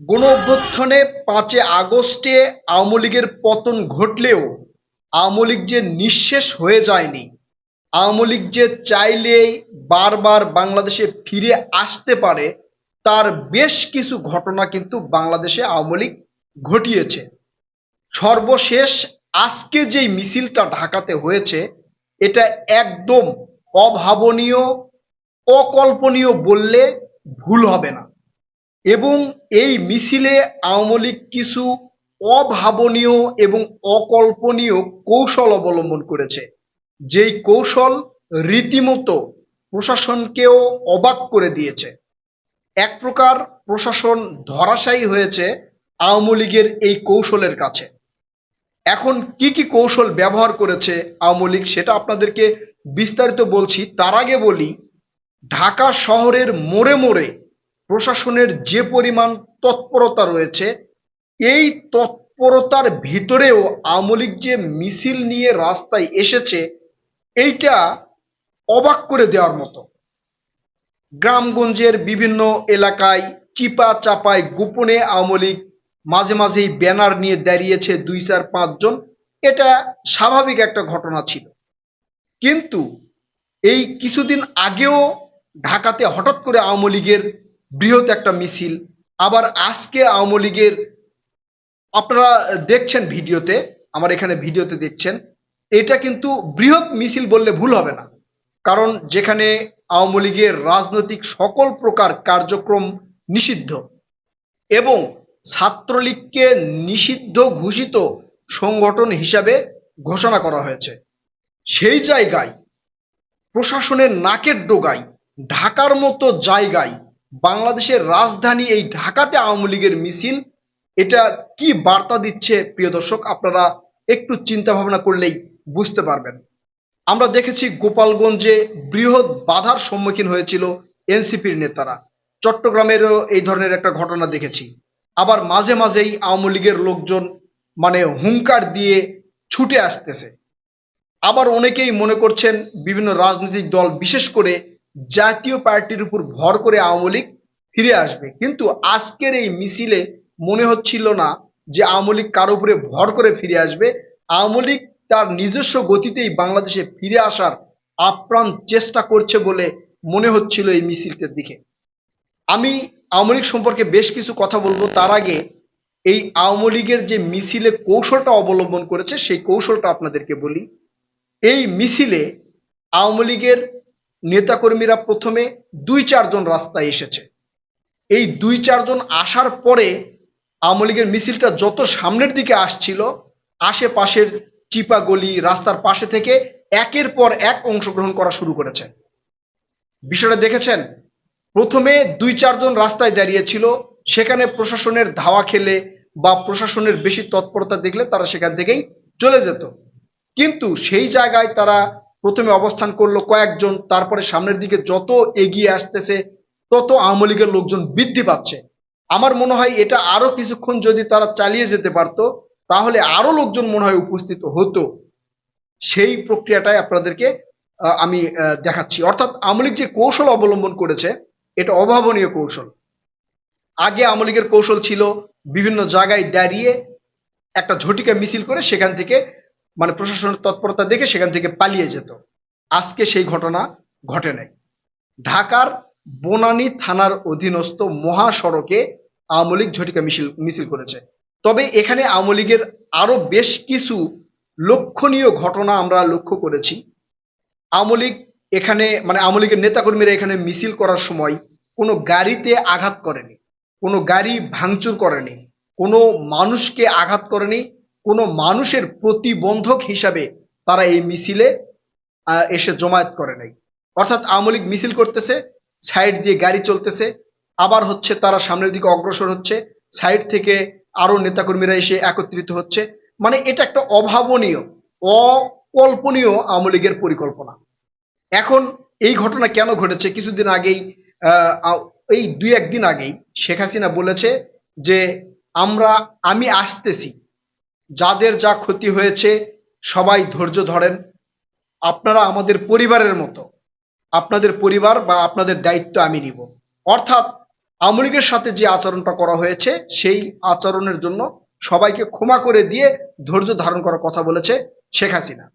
গণ অভ্যুত্থানে পাঁচে আগস্টে আওয়ামী লীগের পতন ঘটলেও আওয়ামী লীগ যে নিঃশেষ হয়ে যায়নি, আওয়ামী লীগ যে চাইলেই বারবার বাংলাদেশে ফিরে আসতে পারে, তার বেশ কিছু ঘটনা কিন্তু বাংলাদেশে আওয়ামী লীগ ঘটিয়েছে। সর্বশেষ আজকে যেই মিছিলটা ঢাকাতে হয়েছে, এটা একদম অভাবনীয়, অকল্পনীয় বললে ভুল হবে না। এবং এই মিছিলে আওয়ামী লীগ কিছু অভাবনীয় এবং অকল্পনীয় কৌশল অবলম্বন করেছে। যেই কৌশল রীতিমতো প্রশাসনকেও অবাক করে দিয়েছে। এক প্রকার প্রশাসন ধরাশায়ী হয়েছে আওয়ামী লীগের এই কৌশলের কাছে। এখন কি কি কৌশল ব্যবহার করেছে আওয়ামী লীগ সেটা আপনাদেরকে বিস্তারিত বলছি। তার আগে বলি, ঢাকা শহরের মোড়ে মোড়ে প্রশাসনের যে পরিমাণ তৎপরতা রয়েছে, এই তৎপরতার ভিতরেও আওয়ামী লীগ যে মিছিল নিয়ে রাস্তায় এসেছে, এইটা অবাক করে দেওয়ার মতো। গ্রামগঞ্জের বিভিন্ন এলাকায় চিপা চাপায় গোপনে আওয়ামী লীগ মাঝে মাঝেই ব্যানার নিয়ে দাঁড়িয়েছে দুই চার পাঁচজন এটা স্বাভাবিক একটা ঘটনা ছিল। কিন্তু এই কিছুদিন আগেও ঢাকাতে হঠাৎ করে আওয়ামী লীগের বৃহৎ একটা মিছিল। আবার আজকে আওয়ামী লীগের, আপনারা দেখছেন ভিডিওতে, আমার এখানে ভিডিওতে দেখছেন, এটা কিন্তু বৃহৎ মিছিল বললে ভুল হবে না। কারণ যেখানে আওয়ামী লীগের রাজনৈতিক সকল প্রকার কার্যক্রম নিষিদ্ধ এবং ছাত্রলীগকে নিষিদ্ধ ঘোষিত সংগঠন হিসাবে ঘোষণা করা হয়েছে, সেই জায়গায় প্রশাসনের নাকের ডোগায়, ঢাকার মতো জায়গায় বাংলাদেশের রাজধানী এই ঢাকাতে আওয়ামী লীগের মিছিল, এটা কি বার্তা দিচ্ছে? প্রিয় দর্শক, আপনারা একটু চিন্তা ভাবনা করলেই বুঝতে পারবেন। আমরা দেখেছি গোপালগঞ্জে বৃহৎ বাধার সম্মুখীন হয়েছিল এনসিপির নেতারা। চট্টগ্রামেরও এই ধরনের একটা ঘটনা দেখেছি। আবার মাঝে মাঝেই আওয়ামী লীগের লোকজন মানে হুঙ্কার দিয়ে ছুটে আসতেছে। আবার অনেকেই মনে করছেন বিভিন্ন রাজনৈতিক দল, বিশেষ করে জাতীয় পার্টির উপর ভর করে আওয়ামী লীগ ফিরে আসবে। কিন্তু আজকের এই মিছিলে মনে হচ্ছিল না যে আওয়ামী লীগ কারও উপরে ভর করে ফিরে আসবে। আওয়ামী লীগ তার নিজস্ব গতিতেই বাংলাদেশে ফিরে আসার আপ্রাণ চেষ্টা করছে বলে মনে হচ্ছিল এই মিছিলটার দিকে। আমি আওয়ামী লীগ সম্পর্কে বেশ কিছু কথা বলব। তার আগে এই আওয়ামী লীগের যে মিছিলে কৌশলটা অবলম্বন করেছে, সেই কৌশলটা আপনাদেরকে বলি। এই মিছিলে আওয়ামী লীগের নেতাকর্মীরা প্রথমে দুই চারজন রাস্তায় এসেছে। এই দুই চারজন আসার পরে আওয়ামী লীগের মিছিলটা যত সামনের দিকে আসছিল, আশেপাশের চিপা গলি রাস্তার পাশে থেকে একের পর এক অংশগ্রহণ করা শুরু করেছে। বিষয়টা দেখেছেন? প্রথমে দুই চারজন রাস্তায় দাঁড়িয়েছিল, সেখানে প্রশাসনের ধাওয়া খেলে বা প্রশাসনের বেশি তৎপরতা দেখলে তারা সেখান থেকেই চলে যেত। কিন্তু সেই জায়গায় তারা প্রথমে অবস্থান করল কয়েকজন, তারপরে সামনের দিকে যত এগিয়ে আসতেছে, তত আওয়ামী লীগের লোকজন বৃদ্ধি পাচ্ছে। আমার মনে হয় এটা আরও কিছুক্ষণ যদি তারা চালিয়ে যেতে পারতো, তাহলে আরও লোকজন মনে হয় উপস্থিত হতো। সেই প্রক্রিয়াটাই আপনাদেরকে আমি দেখাচ্ছি। অর্থাৎ আওয়ামী লীগ যে কৌশল অবলম্বন করেছে, এটা অভাবনীয় কৌশল। আগে আওয়ামী লীগের কৌশল ছিল বিভিন্ন জায়গায় দাঁড়িয়ে একটা ঝটিকা মিছিল করে সেখান থেকে মানে প্রশাসনের তৎপরতা দেখে সেখান থেকে পালিয়ে যেত। আজকে সেই ঘটনা ঘটে নাই। ঢাকার বনানী থানার অধীনস্থ মহাসড়কে আওয়ামী লীগ ঝটিকা মিছিল মিছিল করেছে। তবে এখানে আওয়ামী লীগের আরও বেশ কিছু লক্ষণীয় ঘটনা আমরা লক্ষ্য করেছি। আওয়ামী লীগ এখানে মানে আওয়ামী লীগের নেতাকর্মীরা এখানে মিছিল করার সময় কোনো গাড়িতে আঘাত করেনি, কোনো গাড়ি ভাঙচুর করেনি, কোনো মানুষকে আঘাত করেনি কোনো মানুষের প্রতিবন্ধক হিসাবে তারা এই মিছিলে এসে জমায়েত করে নাই। অর্থাৎ আওয়ামী লীগ মিছিল করতেছে, সাইড দিয়ে গাড়ি চলতেছে, আবার হচ্ছে তারা সামনের দিকে অগ্রসর হচ্ছে, সাইড থেকে আরও নেতাকর্মীরা এসে একত্রিত হচ্ছে। মানে এটা একটা অভাবনীয়, অকল্পনীয় আওয়ামী লীগের পরিকল্পনা। এখন এই ঘটনা কেন ঘটেছে? কিছুদিন আগেই এই দুই একদিন আগেই শেখ হাসিনা বলেছে যে, আমরা, আমি আসতেছি। যাদের যা ক্ষতি হয়েছে, সবাই ধৈর্য ধরেন। আপনারা আমাদের পরিবারের মতো। আপনাদের পরিবার বা আপনাদের দায়িত্ব আমি নিব। অর্থাৎ আওয়ামী সাথে যে আচরণটা করা হয়েছে, সেই আচরণের জন্য সবাইকে ক্ষমা করে দিয়ে ধৈর্য ধারণ করার কথা বলেছে শেখ হাসিনা।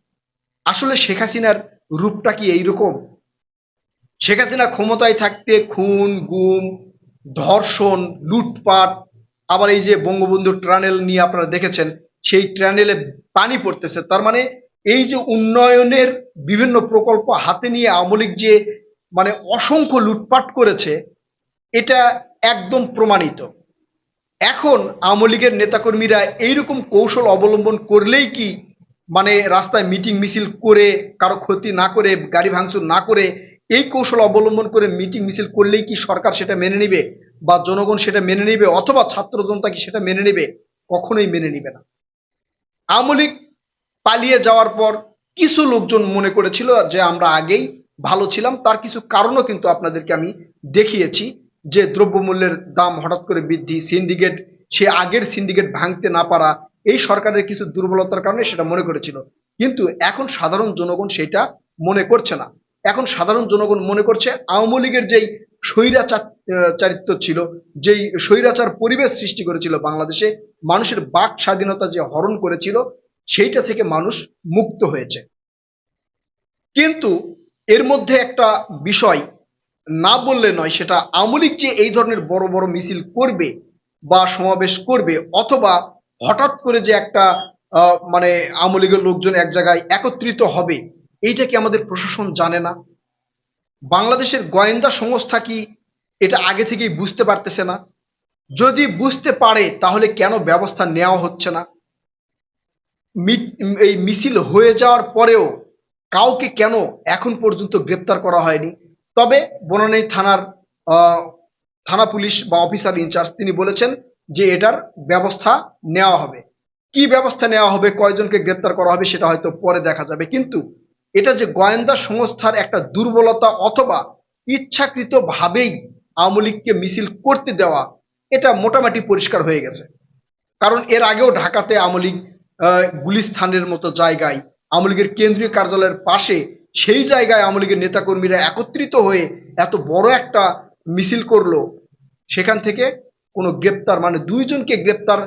আসলে শেখ হাসিনার রূপটা কি এইরকম? শেখ হাসিনা ক্ষমতায় থাকতে খুন, গুম, ধর্ষণ, লুটপাট, আবার এই যে বঙ্গবন্ধু ট্রানেল নিয়ে আপনারা দেখেছেন সেই ট্রানেলে পানি পড়তেছে। তার মানে এই যে উন্নয়নের বিভিন্ন প্রকল্প হাতে নিয়ে আওয়ামী যে মানে অসংখ্য লুটপাট করেছে, এটা একদম প্রমাণিত। এখন আওয়ামী লীগের নেতাকর্মীরা এইরকম কৌশল অবলম্বন করলেই কি মানে রাস্তায় মিটিং মিছিল করে, কারও ক্ষতি না করে, গাড়ি ভাঙচুর না করে, এই কৌশল অবলম্বন করে মিটিং মিছিল করলেই কি সরকার সেটা মেনে নেবে বা জনগণ সেটা মেনে নেবে অথবা ছাত্র জনতা কি সেটা মেনে নেবে, কখনোই মেনে নিবে না। আওয়ামী লীগ পালিয়ে যাওয়ার পর কিছু লোকজন মনে করেছিল যে আমরা আগেই ভালো ছিলাম। তার কিছু কারণও কিন্তু আপনাদেরকে আমি দেখিয়েছি যে দ্রব্যমূল্যের দাম হঠাৎ করে বৃদ্ধি সিন্ডিকেট সে আগের সিন্ডিকেট ভাঙতে না পারা, এই সরকারের কিছু দুর্বলতার কারণে সেটা মনে করেছিল। কিন্তু এখন সাধারণ জনগণ সেটা মনে করছে না। এখন সাধারণ জনগণ মনে করছে আওয়ামী লীগের যেই স্বৈরাচার চারিত্র ছিল, যেই স্বৈরাচার পরিবেশ সৃষ্টি করেছিল বাংলাদেশে, মানুষের বাক স্বাধীনতা যে হরণ করেছিল, সেইটা থেকে মানুষ মুক্ত হয়েছে। কিন্তু এর মধ্যে একটা বিষয় না বললে নয়, সেটা আমলিক যে এই ধরনের বড় বড় মিছিল করবে বা সমাবেশ করবে, অথবা হঠাৎ করে যে একটা মানে আওয়ামী লীগের লোকজন এক জায়গায় একত্রিত হবে, এইটা কি আমাদের প্রশাসন জানে না? বাংলাদেশের গোয়েন্দা সংস্থা কি এটা আগে থেকেই বুঝতে পারতেছে না। যদি বুঝতে পারে, তাহলে কেন ব্যবস্থা নেওয়া হচ্ছে না? এই মিছিল হয়ে যাওয়ার পরেও কাউকে কেন এখন পর্যন্ত গ্রেপ্তার করা হয়নি? তবে বনানী থানার থানা পুলিশ বা অফিসার ইনচার্জ তিনি বলেছেন যে এটার ব্যবস্থা নেওয়া হবে। কি ব্যবস্থা নেওয়া হবে, কয়জনকে গ্রেপ্তার করা হবে সেটা হয়তো পরে দেখা যাবে। কিন্তু এটা যে গোয়েন্দা সংস্থার একটা দুর্বলতা অথবা ইচ্ছাকৃত ভাবেই আওয়ামী লীগকে মিছিল করতে দেওয়া, এটা মোটামুটি পরিষ্কার হয়ে গেছে। কারণ এর আগেও ঢাকাতে আওয়ামী লীগ গুলিস্থানের মতো জায়গায়, আওয়ামী লীগের কেন্দ্রীয় কার্যালয়ের পাশে সেই জায়গায় আওয়ামী লীগের নেতাকর্মীরা একত্রিত হয়ে এত বড় একটা মিছিল করল। সেখান থেকে কোনো গ্রেপ্তার মানে দুইজনকে গ্রেপ্তার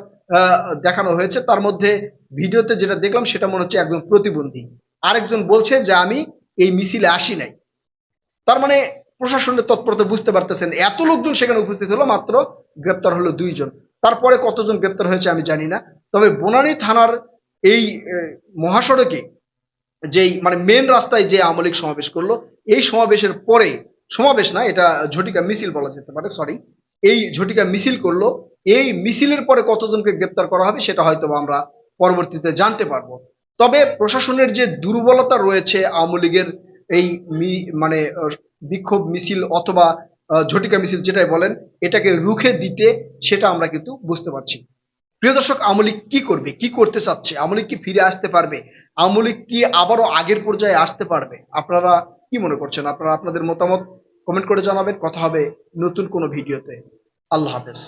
দেখানো হয়েছে। তার মধ্যে ভিডিওতে যেটা দেখলাম সেটা মনে হচ্ছে একজন প্রতিবন্ধী। আরেকজন বলছে যে, আমি এই মিছিলে আসি নাই। তার মানে প্রশাসনের তৎপরতা বুঝতে পারতেছেন। এত লোকজন সেখানে উপস্থিত হলো, মাত্র গ্রেপ্তার হলো দুইজন। তারপরে কতজন গ্রেপ্তার হয়েছে আমি জানি না। তবে বনানী থানার এই মহাসড়কে যেই মানে মেন রাস্তায় যে আওয়ামী লীগ সমাবেশ করল, এই সমাবেশের পরে, সমাবেশ না, এটা ঝটিকা মিছিল বলা যেতে পারে সরি এই ঝটিকা মিছিল করল। এই মিছিলের পরে কতজনকে গ্রেপ্তার করা হবে সেটা হয়তো আমরা পরবর্তীতে জানতে পারব। তবে প্রশাসনের যে দুর্বলতা রয়েছে আওয়ামী লীগের এই মানে বিক্ষোভ মিছিল অথবা ঝটিকা মিছিল যেটাই বলেন, এটাকে রুখে দিতে সেটা আমরা কিন্তু বুঝতে পারছি। প্রিয় দর্শক, আওয়ামী লীগ কি করবে? কি করতে চাচ্ছে? আওয়ামী লীগ কি ফিরে আসতে পারবে? আমলিক কি আবারও আগের পর্যায়ে আসতে পারবে? আপনারা কি মনে করছেন? আপনারা আপনাদের মতামত কমেন্ট করে জানাবেন। কথা হবে নতুন কোনো ভিডিওতে। আল্লাহ হাফেজ।